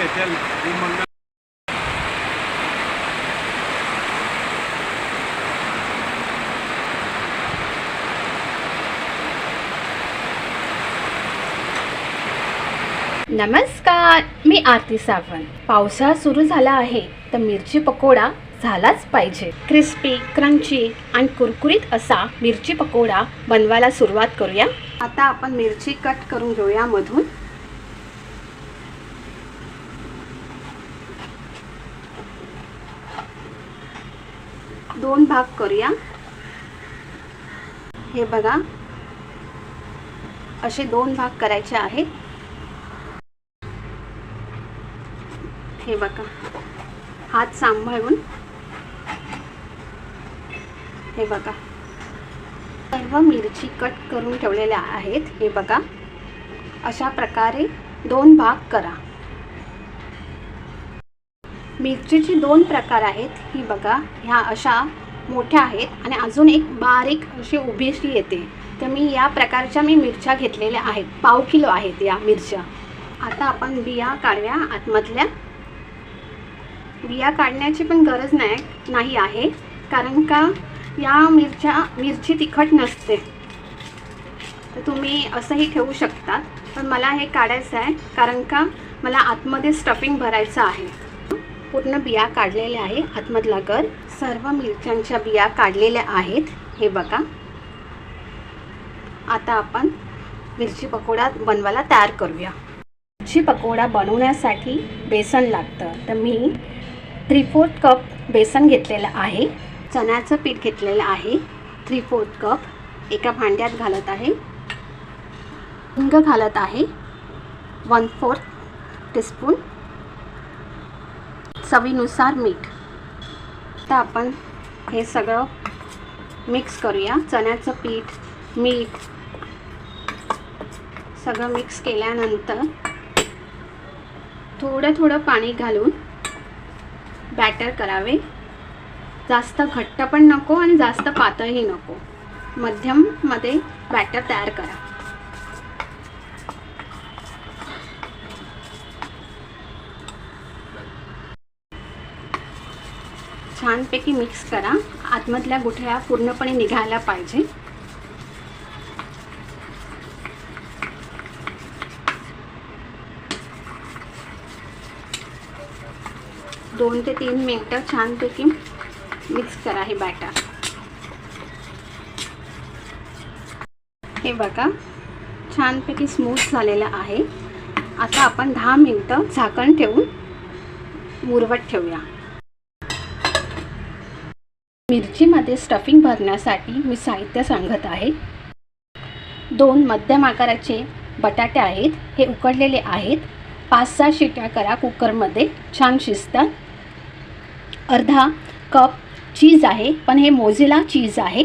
मंगळ नमस्कार मी आरती सावंत. पावसाळा सुरू झाला आहे तर मिरची पकोडा झालाच पाहिजे. क्रिस्पी क्रंची आणि कुरकुरीत असा मिरची पकोडा बनवायला सुरुवात करूया. आता आपण मिरची कट करून घेऊया मधून. दोन भाग करूया. हे बघा. असे दोन भाग करायचे आहेत. हे बघा. हात सांभाळून. हे बघा. सर्व मिरची कट करून ठेवलेल्या आहेत. हे बघा. अशा प्रकारे दोन भाग करा. मिरचीचे दोन प्रकार आहेत. ही बघा ह्या अशा मोठ्या आहेत आणि अजून एक बारीक अशी उभीशी येते. तर मी या प्रकारच्या मी मिरच्या घेतलेल्या आहेत. पाव किलो आहेत या मिरच्या. आता आपण बिया काढूया. आतमधल्या बिया काढण्याची पण गरज नाही नाही आहे. कारण का या मिरच्या मिरची तिखट नसते. तर तुम्ही असंही ठेवू शकता. पण मला हे काढायचं आहे. कारण का मला आतमध्ये स्टफिंग भरायचं आहे. पूर्ण बिया काढलेल्या आहे. आतमधला गर सर्व मिरच्यांच्या बिया काढलेल्या आहेत. हे बघा. आता आपण मिरची पकोडा बनवायला तयार करूया. मिरची पकोडा बनवण्यासाठी बेसन लागतं. तर मी थ्री फोर्थ कप बेसन घेतलेलं आहे. चण्याचं पीठ घेतलेलं आहे. थ्री फोर्थ कप एका भांड्यात घालत आहे. हिंग घालत आहे. वन फोर्थ टीस्पून चवीनुसार मीठ. आता आपण हे सगळं मिक्स करूया. चण्याचं पीठ मीठ सगळं मिक्स केल्यानंतर थोडं थोडं पाणी घालून बॅटर करावे. जास्त घट्ट पण नको आणि जास्त पातळही नको. मध्यममध्ये बॅटर तयार करा. छानपैकी मिक्स करा. आतमधल्या गुठळ्या पूर्णपणे निघायला पाहिजे. दोन ते तीन मिनटं छानपैकी मिक्स करा हे बॅटर. हे बघा छानपैकी स्मूथ झालेलं आहे. आता आपण दहा मिनटं झाकण ठेवून मुरवत ठेवूया. मिरचीमध्ये स्टफिंग भरण्यासाठी मी साहित्य सांगत आहे. दोन मध्यम आकाराचे बटाटे आहेत. हे उकडलेले आहेत. पाच सहा शिट्या करा कुकरमध्ये. छान शिजतात. अर्धा कप चीज आहे पण हे मोझिला चीज आहे.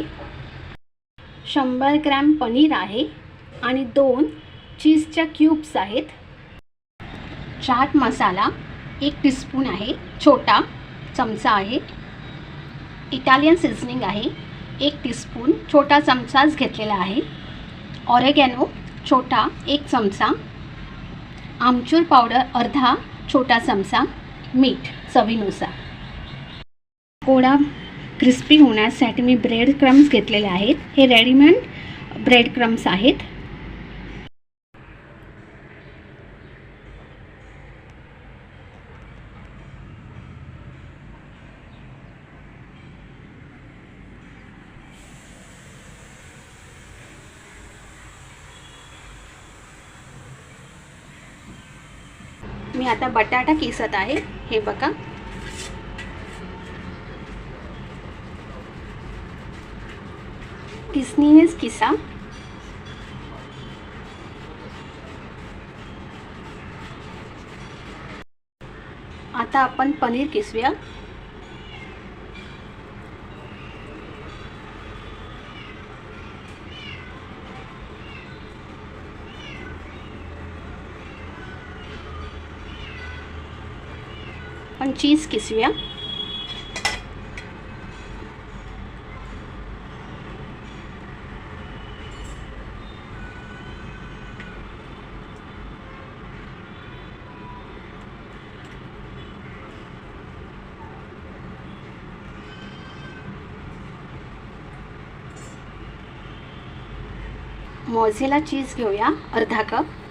शंभर ग्रॅम पनीर आहे आणि दोन चीजच्या क्यूब्स आहेत. चाट मसाला एक टीस्पून आहे छोटा चमचा आहे. इटालियन सिझनिंग आहे. एक टीस्पून छोटा चमचाच घेतलेला आहे. ऑरेगॅनो छोटा एक चमचा. आमचूर पावडर अर्धा छोटा चमचा. मीठ चवीनुसार. कोडा क्रिस्पी होण्यासाठी मी ब्रेड क्रम्स घेतलेले आहेत. हे रेडीमेड ब्रेड क्रम्स आहेत. मी आता बटाटा किसत आहे. हे बघा. किसनीनेच किसा. आता आपण पनीर किसूया. आपण चीज किसूया मोझेला चीज घेऊया अर्धा cup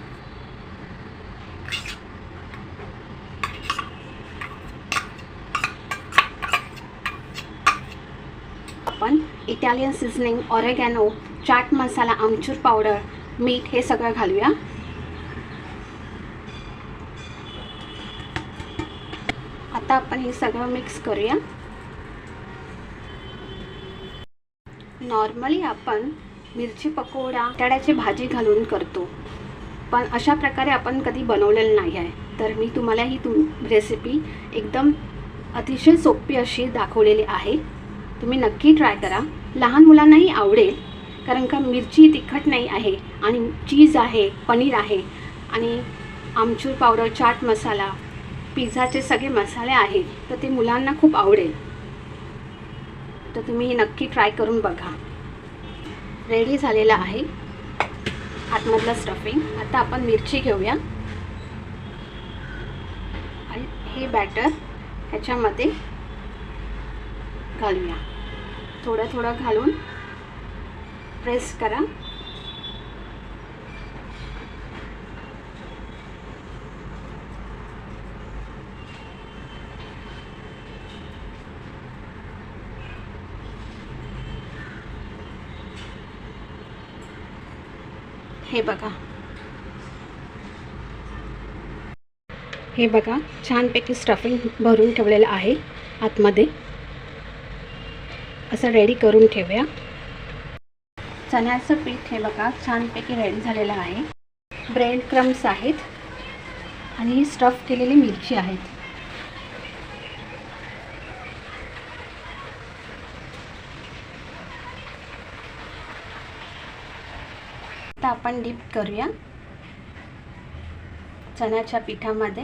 Italian seasoning oregano chaat masala amchur powder मीठ हे सगळं घालूया. आता आपण हे सगळं मिक्स करूया. नॉर्मली आपण मिरची पकोडा बटाट्याची भाजी घालून करतो. पण अशा प्रकारे आपण कधी बनवलेलं नाही आहे. तर मी तुम्हाला ही तुम रेसिपी एकदम अतिशय सोपी अशी दाखवलेली आहे. तुम्ही नक्की ट्राय करा. लहान मुलांनाही आवडेल कारण का मिरची तिखट नाही आहे आणि चीज आहे पनीर आहे आणि आमचूर पावडर चाट मसाला पिझ्झाचे सगळे मसाले आहेत तर ते मुलांना खूप आवडेल. तर तुम्ही हे नक्की ट्राय करून बघा. रेडी झालेला आहे आतमधलं स्टफिंग आता आपण मिरची घेऊया. आणि हे बॅटर ह्याच्यामध्ये घालूया. थोडं थोडं घालून प्रेस करा. हे बघा. हे बघा छानपैकी स्टफिंग भरून ठेवलेलं आहे आतमध्ये. असं रेडी करून ठेवूया. चण्याचं पीठ हे बघा छानपैकी रेडी झालेलं आहे. ब्रेड क्रम्स आहेत. आणि ही स्टफ केलेली मिरची आहेत. आता आपण डीप करूया. चण्याच्या पिठामध्ये.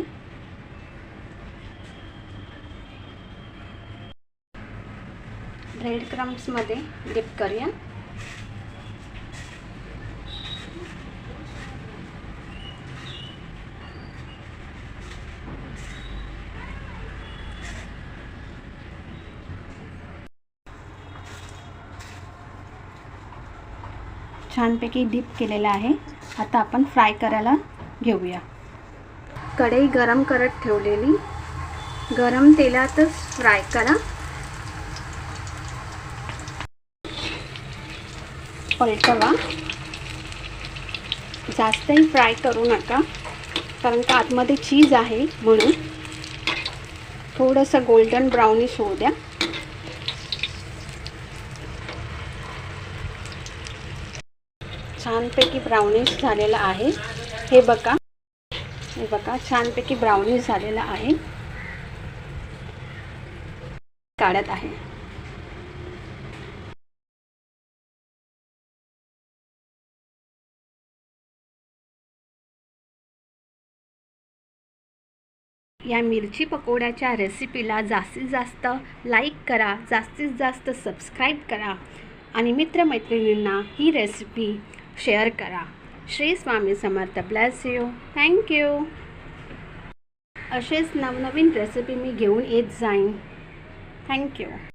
ब्रेड क्रम्समध्ये डिप करूया. छानपैकी डीप केलेलं आहे. आता आपण फ्राय करायला घेऊया. कढई गरम करत ठेवलेली. गरम तेलातच फ्राय करा. पलटवा. जास्तही फ्राय करू नका कारण का आतमध्ये चीज आहे म्हणून. थोडंसं गोल्डन ब्राउनिश होऊ द्या. छानपैकी ब्राउनिश झालेलं आहे. हे बघा. हे बघा छानपैकी ब्राउनिश झालेलं आहे. काढत आहे. या मिरची पकोड्याच्या रेसिपीला जास्तीत जास्त लाईक करा जास्तीत जास्त सबस्क्राईब करा आणि मित्रमैत्रिणींना ही रेसिपी शेअर करा. Shri Swami Samarth. Bless you thank you असेच नवनवीन रेसिपी मी घेऊन येत जाईन. थँक्यू